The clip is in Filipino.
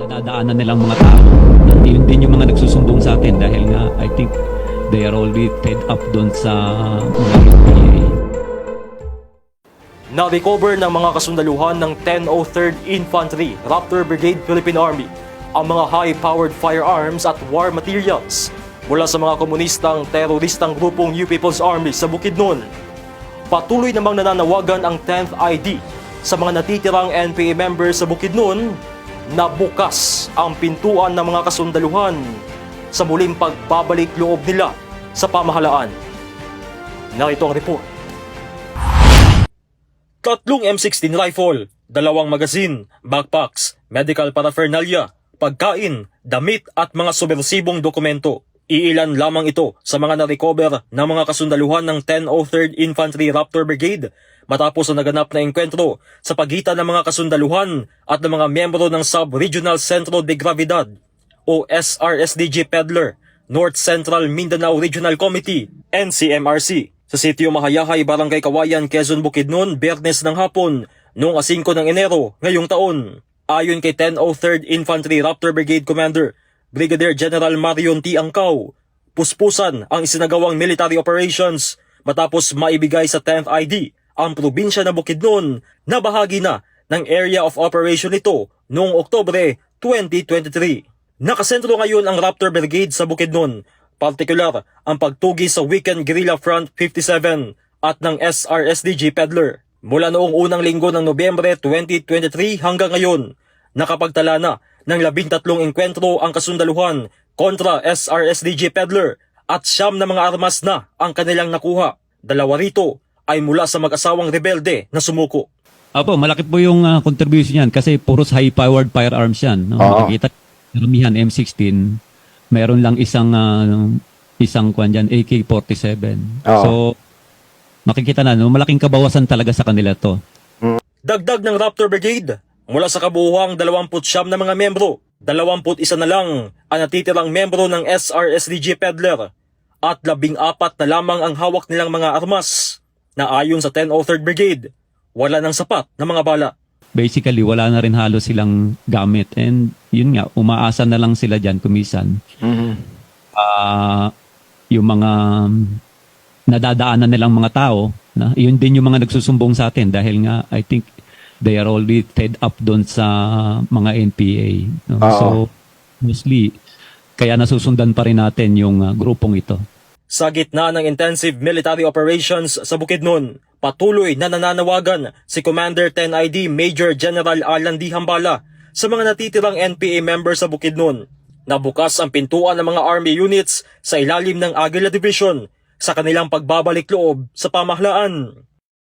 nadadaanan nilang mga tao. Yun din yung mga nagsusumbong sa atin dahil nga I think they are already fed up doon sa mga NPA. Na-recover ng mga kasundaluhan ng 1003rd Infantry Raptor Brigade Philippine Army ang mga high-powered firearms at war materials mula sa mga komunistang teroristang grupong New People's Army sa Bukidnon. Patuloy namang nananawagan ang 10th ID sa mga natitirang NPA members sa Bukidnon na bukas ang pintuan ng mga kasundaluhan sa muling pagbabalik loob nila sa pamahalaan. Narito ang report. Tatlong M16 rifle, dalawang magazine, backpacks, medical paraphernalia, pagkain, damit at mga subversibong dokumento. Iilan lamang ito sa mga na-recover ng mga kasundaluhan ng 1003rd Infantry Raptor Brigade matapos ang naganap na engkwentro sa pagitan ng mga kasundaluhan at ng mga miyembro ng Sub-Regional Centro de Gravidad o SRSDG Peddler, North Central Mindanao Regional Committee, NCMRC, sa sitio Mahayahay, Barangay Kawayan, Quezon Bukidnon, Biyernes ng hapon, noong 5 ng Enero ngayong taon. Ayon kay 1003rd Infantry Raptor Brigade Commander, Brigadier General Marion T. Angkaw, puspusan ang isinagawang military operations matapos maibigay sa 10th ID ang probinsya ng Bukidnon na bahagi na ng area of operation nito noong Oktobre 2023. Nakasentro ngayon ang Raptor Brigade sa Bukidnon, partikular ang pagtugi sa Weekend Guerrilla Front 57 at ng SRSDG Peddler. Mula noong unang linggo ng Nobyembre 2023 hanggang ngayon, nakapagtala na ng labintatlong engkwentro ang kasundaluhan kontra SRSDG Peddler at siyam na mga armas na ang kanilang nakuha. Dalawa rito ay mula sa mag-asawang rebelde na sumuko. Apo, malaki po yung ah, contribution yan kasi puros high-powered firearms yan. No? Oo. Makikita, karamihan M16, meron lang isang ah, isang kwan dyan, AK-47. Oo. So, makikita na, no? malaking kabawasan talaga sa kanila to. Dagdag ng Raptor Brigade, mula sa kabuuang 29 na mga membro, 21 na lang ang natitirang membro ng SRSDG Peddler at 14 na lamang ang hawak nilang mga armas na ayon sa 1003rd Brigade, wala nang sapat na mga bala. Basically, wala na rin halos silang gamit. And yun nga, umaasa na lang sila dyan kumisan. Mhm. Ah, yung mga nadadaanan nilang mga tao, na, yun din yung mga nagsusumbong sa atin dahil nga I think they are already fed up doon sa mga NPA. no? Oo. So, mostly, kaya nasusundan pa rin natin yung ah, grupong ito. Sa gitna ng intensive military operations sa Bukidnon, patuloy na nananawagan si Commander 10ID Major General Alan D. Hambala sa mga natitirang NPA members sa Bukidnon na bukas ang pintuan ng mga army units sa ilalim ng Aguila Division sa kanilang pagbabalik loob sa pamahalaan.